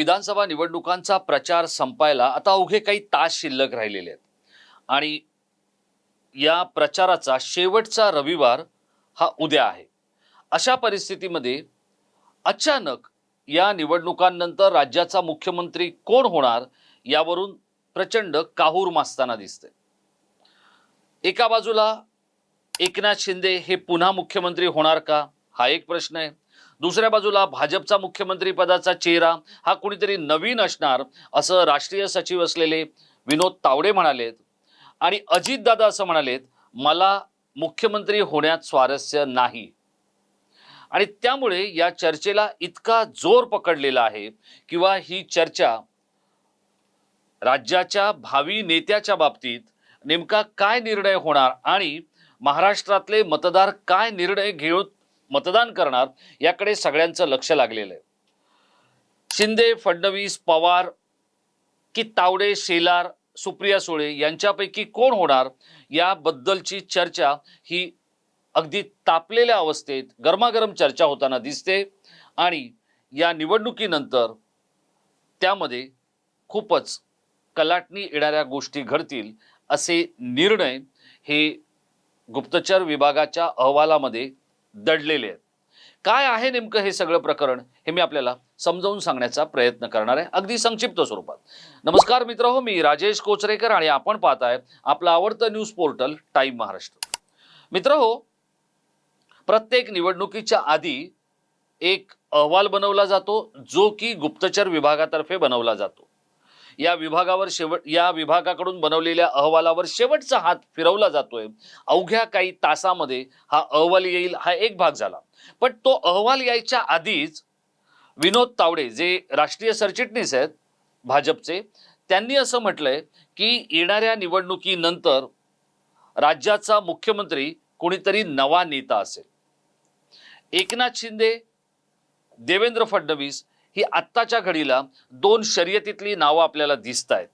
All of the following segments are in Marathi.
विधानसभा निवडणुकांचा प्रचार संपायला आता अवघे काही तास शिल्लक राहिलेले आहेत. आणि या प्रचाराचा शेवटचा रविवार हा उद्या आहे. अशा परिस्थितीमध्ये अचानक या निवडणुकांनंतर राज्याचा मुख्यमंत्री कोण होणार यावरून प्रचंड काहूर मासताना दिसते. एका बाजूला एकनाथ शिंदे हे पुन्हा मुख्यमंत्री होणार का? हा एक प्रश्न आहे. दुसऱ्या बाजूला भाजपचा मुख्यमंत्री पदाचा चेहरा हा कुणीतरी नवीन असणार असं राष्ट्रीय सचिव असलेले विनोद तावडे म्हणालेत. आणि अजितदादा असं म्हणालेत मला मुख्यमंत्री होण्यात स्वारस्य नाही. आणि त्यामुळे या चर्चेला इतका जोर पकडलेला आहे किंवा ही चर्चा राज्याच्या भावी नेत्याच्या बाबतीत नेमका काय निर्णय होणार आणि महाराष्ट्रातले मतदार काय निर्णय घेऊन मतदान करणार याकडे सगळ्यांचं लक्ष लागलेलं आहे. शिंदे फडणवीस पवार की तावडे शेलार सुप्रिया सुळे यांच्यापैकी कोण होणार याबद्दलची चर्चा ही अगदी तापलेल्या अवस्थेत गरमागरम चर्चा होताना दिसते आणि या निवडणुकीनंतर त्यामध्ये खूपच कलाटणी येणाऱ्या गोष्टी घडतील असे निर्णय हे गुप्तचर विभागाच्या अहवालामध्ये दडलेले आहेत. काय आहे नेमकं हे सगळं प्रकरण? हे मी आपल्याला समजावून सांगण्याचा प्रयत्न करणार आहे. अगदी संक्षिप्त स्वरूपात. नमस्कार मित्र हो मी राजेश कोचरेकर आणि आपण पाहताय आपलं आवडतं न्यूज पोर्टल टाईम महाराष्ट्र. मित्र हो प्रत्येक निवडणुकीच्या आधी एक अहवाल बनवला जातो जो की गुप्तचर विभागातर्फे बनवला जातो. या विभागावर शेवट या विभागाकडून बनवलेल्या अहवालावर शेवटचा हात फिरवला जातोय. अवघ्या काही तासामध्ये हा अहवाल येईल हा एक भाग झाला. पण तो अहवाल यायच्या आधीच विनोद तावडे जे राष्ट्रीय सरचिटणीस आहेत भाजपचे त्यांनी असं म्हटलंय की येणाऱ्या निवडणुकीनंतर राज्याचा मुख्यमंत्री कोणीतरी नवा नेता असेल. एकनाथ शिंदे देवेंद्र फडणवीस ही आत्ताच्या घडीला दोन शर्यतीतली नावं आपल्याला दिसत आहेत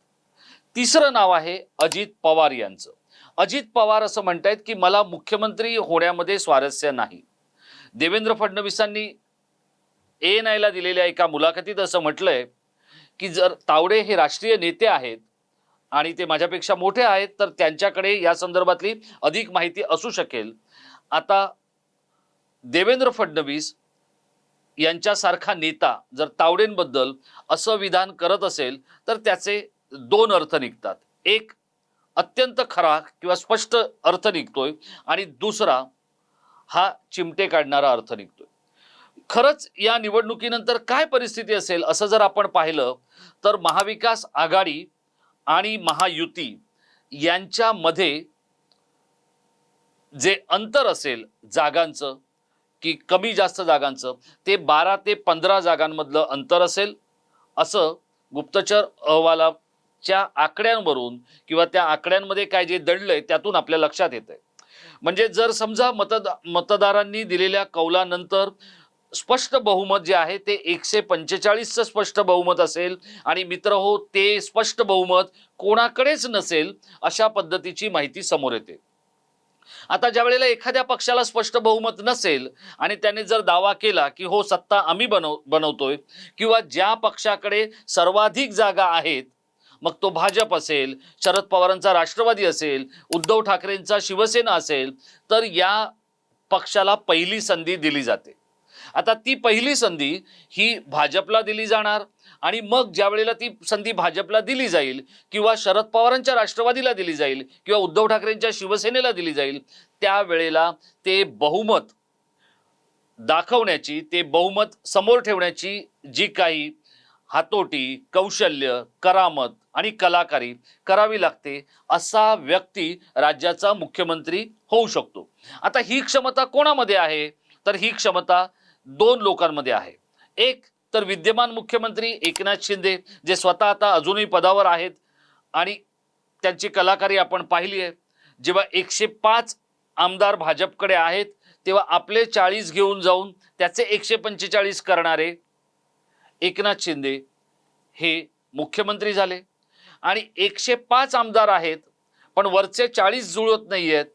तिसरं नाव आहे अजित पवार यांचं. अजित पवार असं म्हणतायत की मला मुख्यमंत्री होण्यामध्ये स्वारस्य नाही. देवेंद्र फडणवीसांनी एन आयला दिलेल्या एका मुलाखतीत असं म्हटलंय की जर तावडे हे राष्ट्रीय नेते आहेत आणि ते माझ्यापेक्षा मोठे आहेत तर त्यांच्याकडे या संदर्भातली अधिक माहिती असू शकेल. आता देवेंद्र फडणवीस यांच्यासारखा नेता जर तावडेंबद्दल असं विधान करत असेल तर त्याचे दोन अर्थ निघतात. एक अत्यंत खरा किंवा स्पष्ट अर्थ निघतोय आणि दुसरा हा चिमटे काढणारा अर्थ निघतोय. खरंच या निवडणुकीनंतर काय परिस्थिती असेल असं जर आपण पाहिलं तर महाविकास आघाडी आणि महायुती यांच्यामध्ये जे अंतर असेल जागांचं की कमी जास्त जागांचं ते बारा ते पंधरा जागांमधलं अंतर असेल. असं गुप्तचर अहवालाच्या आकड्यांवरून किंवा त्या आकड्यांमध्ये काय जे दडलंय त्यातून आपल्या लक्षात येत आहे म्हणजे जर समजा मतदा मतदारांनी दिलेल्या कौलानंतर स्पष्ट बहुमत जे आहे ते एकशे पंचेचाळीसचं स्पष्ट बहुमत असेल आणि मित्र हो ते स्पष्ट बहुमत कोणाकडेच नसेल अशा पद्धतीची माहिती समोर येते. आता ज्या वेळेला एखाद्या पक्षाला स्पष्ट बहुमत नसेल आणि त्याने जर दावा केला की हो सत्ता आम्ही बनव बनवतोय किंवा ज्या पक्षाकडे सर्वाधिक जागा आहेत मग तो भाजप असेल शरद पवारांचा राष्ट्रवादी असेल उद्धव ठाकरेंचा शिवसेना असेल तर या पक्षाला पहिली संधी दिली जाते. आता ती पहिली संधी ही भाजपला दिली जाणार आणि मग ज्या वेळेला ती संधी भाजपला दिली जाईल किंवा शरद पवारांच्या राष्ट्रवादीला दिली जाईल किंवा उद्धव ठाकरेंच्या शिवसेनेला दिली जाईल त्यावेळेला ते बहुमत दाखवण्याची ते बहुमत समोर ठेवण्याची जी काही हातोटी कौशल्य करामत आणि कलाकारी करावी लागते असा व्यक्ती राज्याचा मुख्यमंत्री होऊ शकतो. आता ही क्षमता कोणामध्ये आहे? तर ही क्षमता दोन लोकांमध्ये आहे. एक तर विद्यमान मुख्यमंत्री एकनाथ शिंदे जे स्वतः आता अजूनही पदावर आहेत आणि त्यांची कलाकारी आपण पाहिली आहे. जेव्हा एकशे पाच आमदार भाजपकडे आहेत तेव्हा आपले चाळीस घेऊन जाऊन त्याचे एकशे पंचेचाळीस करणारे एकनाथ शिंदे हे मुख्यमंत्री झाले. आणि एकशे पाच आमदार आहेत पण वरचे चाळीस जुळत नाही आहेत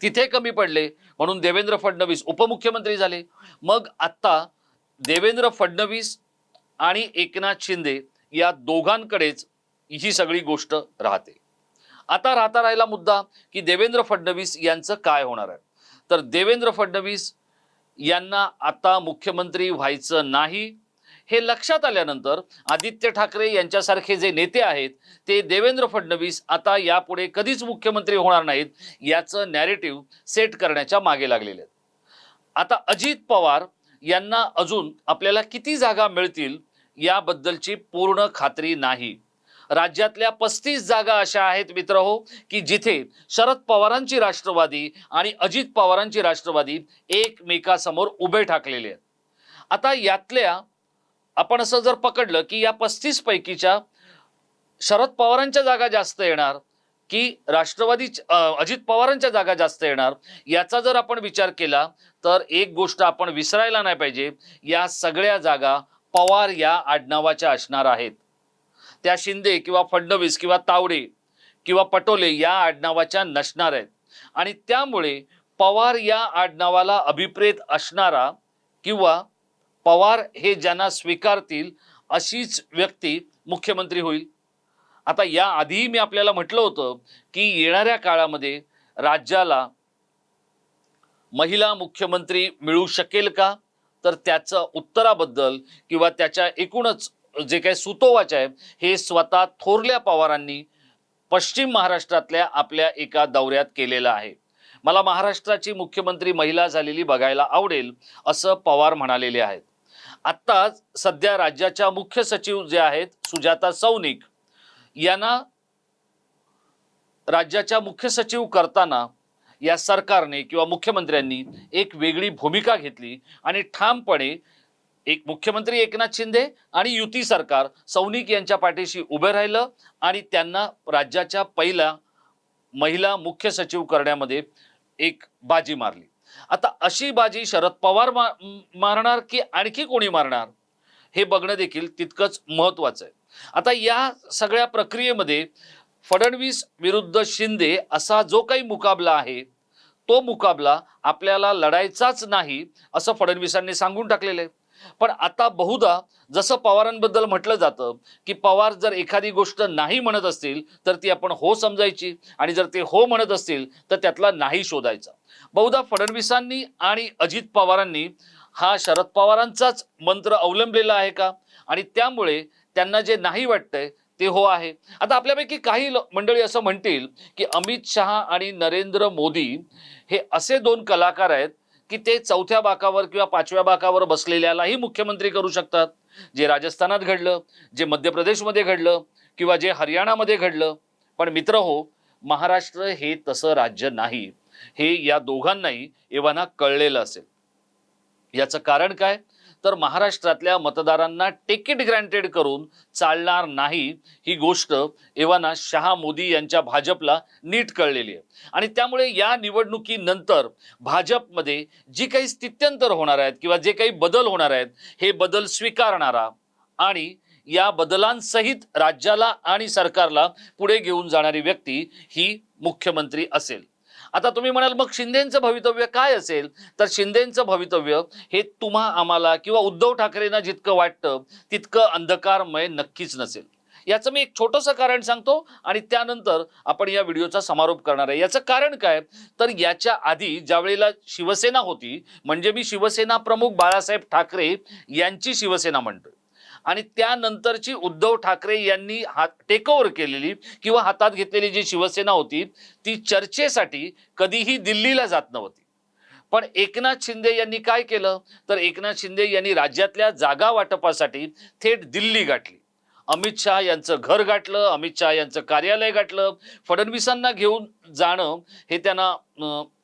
तिथे कमी पडले. म्हणून देवेंद्र फडणवीस उपमुख्यमंत्री झाले. मग आत्ता देवेंद्र फडणवीस आणि एकनाथ शिंदे या दोघांकडेच ही सगळी गोष्ट राहते. आता राहता राहिला मुद्दा की देवेंद्र फडणवीस यांचं काय होणार आहे? तर देवेंद्र फडणवीस यांना आता मुख्यमंत्री व्हायचं नाही. हे लक्षात आल्यानंतर आदित्य ठाकरे यांच्यासारखे जे नेते आहेत ते देवेंद्र फडणवीस आता यापुढे कधीच मुख्यमंत्री होणार नाहीत याचं नॅरेटिव्ह सेट करण्याच्या मागे लागलेले आहेत. आता अजित पवार यांना अजून आपल्याला किती जागा मिळतील याबद्दलची पूर्ण खात्री नाही. राज्यातल्या पस्तीस जागा अशा आहेत मित्र हो की जिथे शरद पवारांची राष्ट्रवादी आणि अजित पवारांची राष्ट्रवादी एकमेकासमोर उभे ठाकलेले आहेत. आता यातल्या आपण असं जर पकडलं की या पस्तीस पैकीच्या शरद पवारांच्या जागा जास्त येणार की राष्ट्रवादी अजित पवारांच्या जागा जास्त येणार याचा जर आपण विचार केला तर एक गोष्ट आपण विसरायला नाही पाहिजे या सगळ्या जागा पवार या आडनावाच्या असणार आहेत. त्या शिंदे किंवा फडणवीस किंवा तावडे किंवा पटोले या आडनावाच्या नसणार आहेत. आणि त्यामुळे पवार या आडनावाला अभिप्रेत असणारा किंवा पवार हे ज्यांना स्वीकारतील अशीच व्यक्ती मुख्यमंत्री होईल. आता या आधीही मी आपल्याला म्हटलं होतं की येणाऱ्या काळामध्ये राज्याला महिला मुख्यमंत्री मिळू शकेल का? तर त्याचं उत्तराबद्दल किंवा त्याच्या एकूणच जे काही सुतोवाच आहे हे स्वतः थोरल्या पवारांनी पश्चिम महाराष्ट्रातल्या आपल्या एका दौऱ्यात केलेलं आहे. मला महाराष्ट्राची मुख्यमंत्री महिला झालेली बघायला आवडेल असं पवार म्हणालेले आहेत. आत्ता सध्या राज्याच्या मुख्य सचिव जे आहेत सुजाता सौनिक यांना राज्याच्या मुख्य सचिव करताना या सरकारने किंवा मुख्यमंत्र्यांनी एक वेगळी भूमिका घेतली आणि ठामपणे एक मुख्यमंत्री एकनाथ शिंदे आणि युती सरकार सौनिक यांच्या पाठीशी उभे राहिलं आणि त्यांना राज्याच्या पहिला महिला मुख्य सचिव करण्यामध्ये एक बाजी मारली. आता अशी बाजी शरद पवार मारणार की आणखी कोणी मारणार? हे बघणं देखील तितकंच महत्वाचं आहे. आता या सगळ्या प्रक्रियेमध्ये फडणवीस विरुद्ध शिंदे असा जो काही मुकाबला आहे तो मुकाबला आपल्याला लढायचाच नाही असं फडणवीसांनी सांगून टाकलेलं आहे. पण आता बहुधा जसं पवारांबद्दल म्हटलं जातं की पवार जर एखादी गोष्ट नाही म्हणत असतील तर ती आपण हो समजायची आणि जर ते हो म्हणत असतील तर त्यातला नाही शोधायचा. बहुधा फडणवीसांनी आणि अजित पवारांनी हा शरद पवारांचाच मंत्र अवलंबलेला आहे का? आणि त्यामुळे त्यांना जे नाही वाटतंय ते हो आहे. आता आपल्यापैकी काही मंडळी असं म्हणतील की अमित शहा आणि नरेंद्र मोदी हे असे दोन कलाकार आहेत की ते चौथ्या बाकावर किंवा पाचव्या बाकावर बसलेल्यालाही मुख्यमंत्री करू शकतात. जे राजस्थानात घडलं जे मध्य प्रदेशमध्ये घडलं किंवा जे हरियाणामध्ये घडलं. पण मित्र हो महाराष्ट्र हे तसं राज्य नाही. हे या दोघांनाही एव्हाना कळलेलं असेल. याचं कारण काय? तर महाराष्ट्रातल्या मतदारांना तिकीट ग्रँटेड करून चालणार नाही ही गोष्ट एव्हाना शहा मोदी यांच्या भाजपला नीट कळलेली आहे. आणि त्यामुळे या निवडणुकीनंतर भाजपमध्ये जी काही स्थित्यंतर होणार आहेत किंवा जे काही बदल होणार आहेत हे बदल स्वीकारणारा आणि या बदलांसहित राज्याला आणि सरकारला पुढे घेऊन जाणारी व्यक्ती ही मुख्यमंत्री असेल. आता तुम्ही म्हणाल मग शिंदेचं भवितव्य काय असेल? तर शिंदेचं भवितव्य हे तुम्हा आम्हाला किंवा उद्धव ठाकरेंना जितकं वाटतं तितकं अंधकारमय नक्कीच नसेल. याचं मी एक छोटंसं कारण सांगतो आणि त्यानंतर आपण या व्हिडिओचा समारोप करणार आहे. याचं कारण काय? तर याच्या आधी ज्या वेळेला शिवसेना होती म्हणजे मी शिवसेना प्रमुख बाळासाहेब ठाकरे यांची शिवसेना म्हणतोय. आणि त्यानंतरची उद्धव ठाकरे यांनी हात टेकओव्हर केलेली किंवा हातात घेतलेली जी शिवसेना होती ती चर्चेसाठी कधीही दिल्लीला जात नव्हती. पण एकनाथ शिंदे यांनी काय केलं? तर एकनाथ शिंदे यांनी राज्यातल्या जागा वाटपासाठी थेट दिल्ली गाठली. अमित शहा यांचं घर गाठलं अमित शहा यांचं कार्यालय गाठलं फडणवीसांना घेऊन जाणं हे त्यांना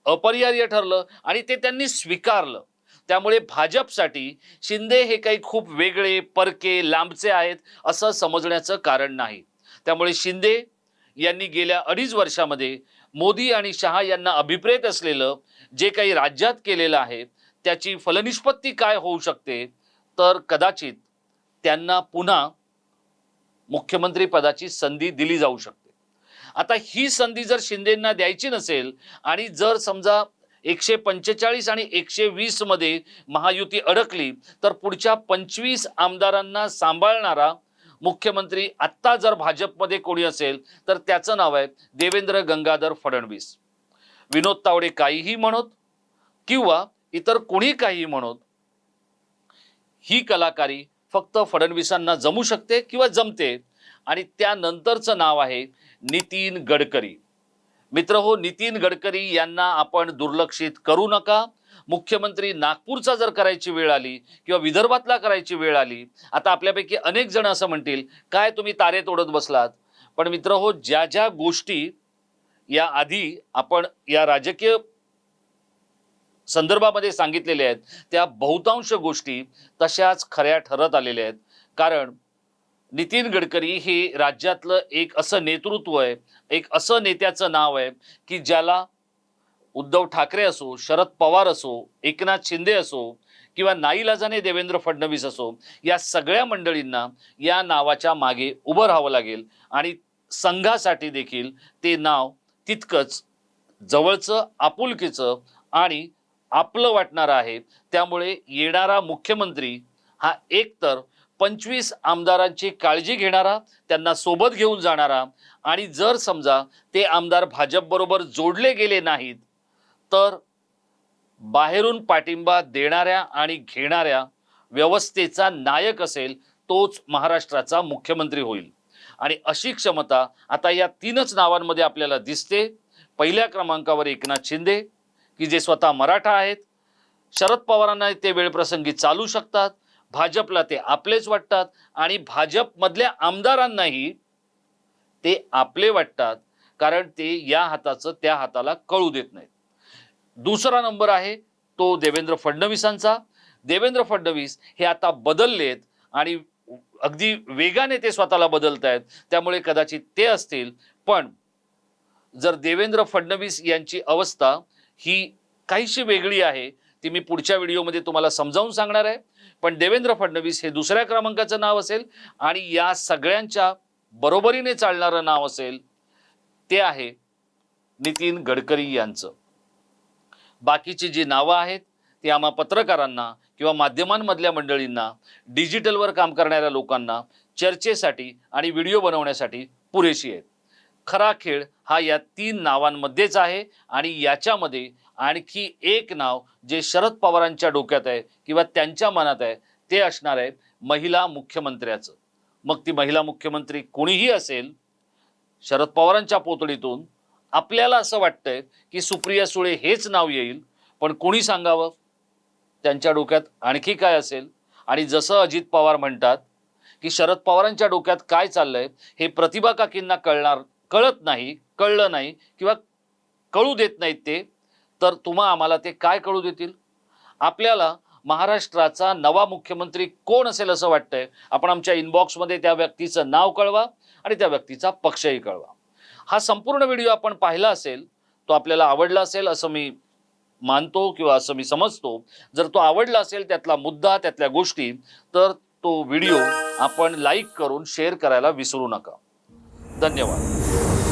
अपरिहार्य ठरलं आणि ते त्यांनी स्वीकारलं. त्यामुळे भाजपसाठी शिंदे हे काही खूप वेगळे परके लांबचे आहेत असं समजण्याचं कारण नाही. त्यामुळे शिंदे यांनी गेल्या अडीच वर्षामध्ये मोदी आणि शहा यांना अभिप्रेत असलेलं जे काही राज्यात केलेलं आहे त्याची फलनिष्पत्ती काय होऊ शकते? तर कदाचित त्यांना पुन्हा मुख्यमंत्री पदाची संधी दिली जाऊ शकते. आता ही संधी जर शिंदेंना द्यायची नसेल आणि जर समजा एकशे पंचेचाळीस आणि एकशे वीसमध्ये महायुती अडकली तर पुढच्या पंचवीस आमदारांना सांभाळणारा मुख्यमंत्री आत्ता जर भाजपमध्ये कोणी असेल तर त्याचं नाव आहे देवेंद्र गंगाधर फडणवीस. विनोद तावडे काहीही म्हणत किंवा इतर कोणी काहीही म्हणत ही कलाकारी फक्त फडणवीसांना जमू शकते किंवा जमते. आणि त्यानंतरचं नाव आहे नितीन गडकरी. मित्र हो नितीन गडकरी यांना आपण दुर्लक्षित करू नका. मुख्यमंत्री नागपूरचा जर करायची वेळ आली किंवा विदर्भातला करायची वेळ आली आता आपल्यापैकी अनेक जण असं म्हणतील काय तुम्ही तारे तोडत बसलात? पण मित्र हो ज्या ज्या गोष्टी या आधी आपण या राजकीय संदर्भामध्ये सांगितलेल्या आहेत त्या बहुतांश गोष्टी तशाच खऱ्या ठरत आलेल्या आहेत. कारण नितीन गडकरी हे राज्यातलं एक असं नेतृत्व आहे एक असं नेत्याचं नाव आहे की ज्याला उद्धव ठाकरे असो शरद पवार असो एकनाथ शिंदे असो किंवा नाईलाजाने देवेंद्र फडणवीस असो या सगळ्या मंडळींना या नावाच्या मागे उभं राहावं लागेल. आणि संघासाठी देखील ते नाव तितकंच जवळचं आपुलकीचं आणि आपलं वाटणारं आहे. त्यामुळे येणारा मुख्यमंत्री हा एकतर पंचवीस आमदारांची काळजी घेणारा त्यांना सोबत घेऊन जाणारा आणि जर समजा ते आमदार भाजपबरोबर जोडले गेले नाहीत तर बाहेरून पाठिंबा देणाऱ्या आणि घेणाऱ्या व्यवस्थेचा नायक असेल तोच महाराष्ट्राचा मुख्यमंत्री होईल. आणि अशी क्षमता आता या तीनच नावांमध्ये आपल्याला दिसते. पहिल्या क्रमांकावर एकनाथ शिंदे की जे स्वतः मराठा आहेत. शरद पवारांना ते वेळप्रसंगी चालू शकतात. भाजपला ते आपलेच वाटतात आणि भाजपमधल्या आमदारांनाही ते आपले वाटतात कारण ते या हाताचं त्या हाताला कळू देत नाहीत. दुसरा नंबर आहे तो देवेंद्र फडणवीसांचा. देवेंद्र फडणवीस हे आता बदललेत आणि अगदी वेगाने ते स्वतःला बदलत आहेत त्यामुळे कदाचित ते असतील पण जर देवेंद्र फडणवीस यांची अवस्था ही काहीशी वेगळी आहे ती मी पुढच्या व्हिडिओमध्ये तुम्हाला समजावून सांगणार आहे. पण देवेंद्र फडणवीस हे दुसऱ्या क्रमांकाचं नाव असेल आणि या सगळ्यांच्या बरोबरीने चालणारं नाव असेल ते आहे नितीन गडकरी यांचं. बाकीची जी नावं आहेत ती आम्हा पत्रकारांना किंवा माध्यमांमधल्या मंडळींना डिजिटलवर काम करणाऱ्या लोकांना चर्चेसाठी आणि व्हिडिओ बनवण्यासाठी पुरेशी आहेत. खरा खेळ हा या तीन नावांमध्येच आहे आणि याच्यामध्ये आणखी एक नाव जे शरद पवारांच्या डोक्यात आहे किंवा त्यांच्या मनात आहे ते असणार आहे महिला मुख्यमंत्र्याचं. मग ती महिला मुख्यमंत्री कोणीही असेल शरद पवारांच्या पोतडीतून आपल्याला असं वाटतंय की सुप्रिया सुळे हेच नाव येईल पण कोणी सांगावं? त्यांच्या डोक्यात आणखी काय असेल? आणि जसं अजित पवार म्हणतात की शरद पवारांच्या डोक्यात काय चाललंय हे प्रतिभा काकींना कळणार कळत नाही कळलं नाही किंवा कळू देत नाहीत ते तर तुम्हा आम्हाला ते काय कळू देतील? आपल्याला महाराष्ट्राचा नवा मुख्यमंत्री कोण असेल असं वाटतंय? आपण आमच्या इनबॉक्समध्ये त्या व्यक्तीचं नाव कळवा आणि त्या व्यक्तीचा पक्षही कळवा. हा संपूर्ण व्हिडिओ आपण पाहिला असेल तो आपल्याला आवडला असेल असं मी मानतो किंवा असं मी समजतो. जर तो आवडला असेल त्यातला मुद्दा त्यातल्या गोष्टी तर तो व्हिडिओ आपण लाईक करून शेअर करायला विसरू नका. धन्यवाद.